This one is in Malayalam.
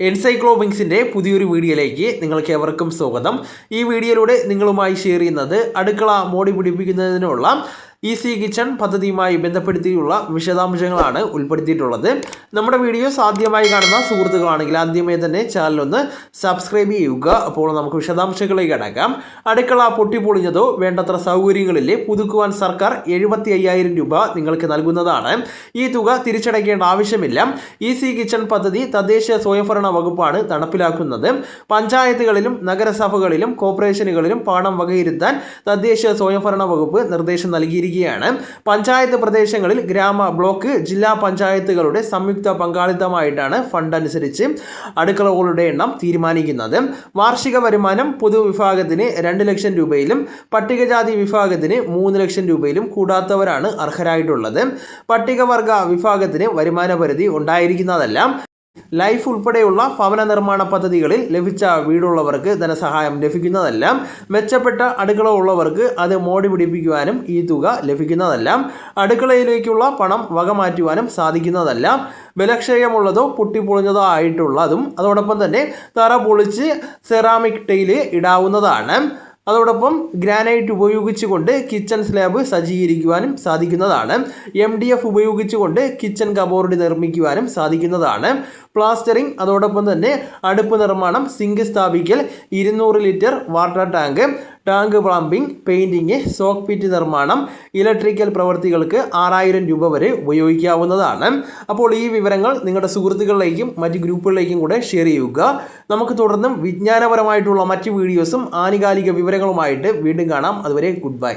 എൻസൈക്ലോബിങ്സിന്റെ പുതിയൊരു വീഡിയോയിലേക്ക് നിങ്ങൾക്ക് എവർക്കും സ്വാഗതം. ഈ വീഡിയോയിലൂടെ നിങ്ങളുമായി ഷെയർ ചെയ്യുന്നത് അടുക്കള മോടി പിടിപ്പിക്കുന്നതിനുള്ള ഈസി കിച്ചൺ പദ്ധതിയുമായി ബന്ധപ്പെടുത്തിയുള്ള വിശദാംശങ്ങളാണ് ഉൾപ്പെടുത്തിയിട്ടുള്ളത്. നമ്മുടെ വീഡിയോ ആദ്യമായി കാണുന്ന സുഹൃത്തുക്കളാണെങ്കിൽ ആദ്യമേ തന്നെ ചാനലൊന്ന് സബ്സ്ക്രൈബ് ചെയ്യുക. അപ്പോൾ നമുക്ക് വിശദാംശങ്ങളിലേക്ക് കടക്കാം. അടുക്കള പൊട്ടിപ്പൊളിഞ്ഞതോ വേണ്ടത്ര സൗകര്യങ്ങളില്ലേ പുതുക്കുവാൻ സർക്കാർ എഴുപത്തി അയ്യായിരം രൂപ നിങ്ങൾക്ക് നൽകുന്നതാണ്. ഈ തുക തിരിച്ചടയ്ക്കേണ്ട ആവശ്യമില്ല. ഈസി കിച്ചൺ പദ്ധതി തദ്ദേശ സ്വയംഭരണ വകുപ്പാണ് നടപ്പിലാക്കുന്നത്. പഞ്ചായത്തുകളിലും നഗരസഭകളിലും കോർപ്പറേഷനുകളിലും പണം വകയിരുത്താൻ തദ്ദേശ സ്വയംഭരണ വകുപ്പ് നിർദ്ദേശം നൽകിയിരിക്കുകയാണ്. പഞ്ചായത്ത് പ്രദേശങ്ങളിൽ ഗ്രാമ ബ്ലോക്ക് ജില്ലാ പഞ്ചായത്തുകളുടെ സംയുക്ത പങ്കാളിത്തമായിട്ടാണ് ഫണ്ട് അനുസരിച്ച് അടുക്കളകളുടെ എണ്ണം തീരുമാനിക്കുന്നത്. വാർഷിക വരുമാനം പൊതുവിഭാഗത്തിന് രണ്ട് ലക്ഷം രൂപയിലും പട്ടികജാതി വിഭാഗത്തിന് മൂന്ന് ലക്ഷം രൂപയിലും കൂടാത്തവരാണ് അർഹരായിട്ടുള്ളത്. പട്ടികവർഗ വിഭാഗത്തിന് വരുമാന പരിധി ഉണ്ടായിരിക്കുന്നതല്ല. ലൈഫ് ഉൾപ്പെടെയുള്ള ഭവന നിർമ്മാണ പദ്ധതികളിൽ ലഭിച്ച വീടുള്ളവർക്ക് ധനസഹായം ലഭിക്കുന്നതല്ല മെച്ചപ്പെട്ട അടുക്കള ഉള്ളവർക്ക് അത് മോടി പിടിപ്പിക്കുവാനും ഈ തുക ലഭിക്കുന്നതല്ല അടുക്കളയിലേക്കുള്ള പണം വകമാറ്റുവാനും സാധിക്കുന്നതല്ല ബലക്ഷയമുള്ളതോ പൊട്ടിപ്പൊളിഞ്ഞതോ ആയിട്ടുള്ളതും അതോടൊപ്പം തന്നെ തറ പൊളിച്ച് സെറാമിക് ടൈൽ ഇടാവുന്നതാണ്. അതോടൊപ്പം ഗ്രാനൈറ്റ് ഉപയോഗിച്ചുകൊണ്ട് കിച്ചൺ സ്ലാബ് സജ്ജീകരിക്കുവാനും സാധിക്കുന്നതാണ്. എം ഡി എഫ് ഉപയോഗിച്ചുകൊണ്ട് കിച്ചൺ കബോർഡ് നിർമ്മിക്കുവാനും സാധിക്കുന്നതാണ്. പ്ലാസ്റ്ററിംഗ് അതോടൊപ്പം തന്നെ അടുപ്പ് നിർമ്മാണം സിങ്ക് സ്ഥാപിക്കൽ ഇരുന്നൂറ് litre water tank tank plumbing painting soak pit നിർമ്മാണം ഇലക്ട്രിക്കൽ പ്രവൃത്തികൾക്ക് ആറായിരം രൂപ വരെ ഉപയോഗിക്കാവുന്നതാണ്. അപ്പോൾ ഈ വിവരങ്ങൾ നിങ്ങളുടെ സുഹൃത്തുക്കളിലേക്കും മറ്റ് ഗ്രൂപ്പുകളിലേക്കും കൂടെ ഷെയർ ചെയ്യുക. നമുക്ക് തുടർന്നും വിജ്ഞാനപരമായിട്ടുള്ള മറ്റ് വീഡിയോസും ആനുകാലിക വിവരങ്ങളുമായിട്ട് വീണ്ടും കാണാം. അതുവരെ ഗുഡ് ബൈ.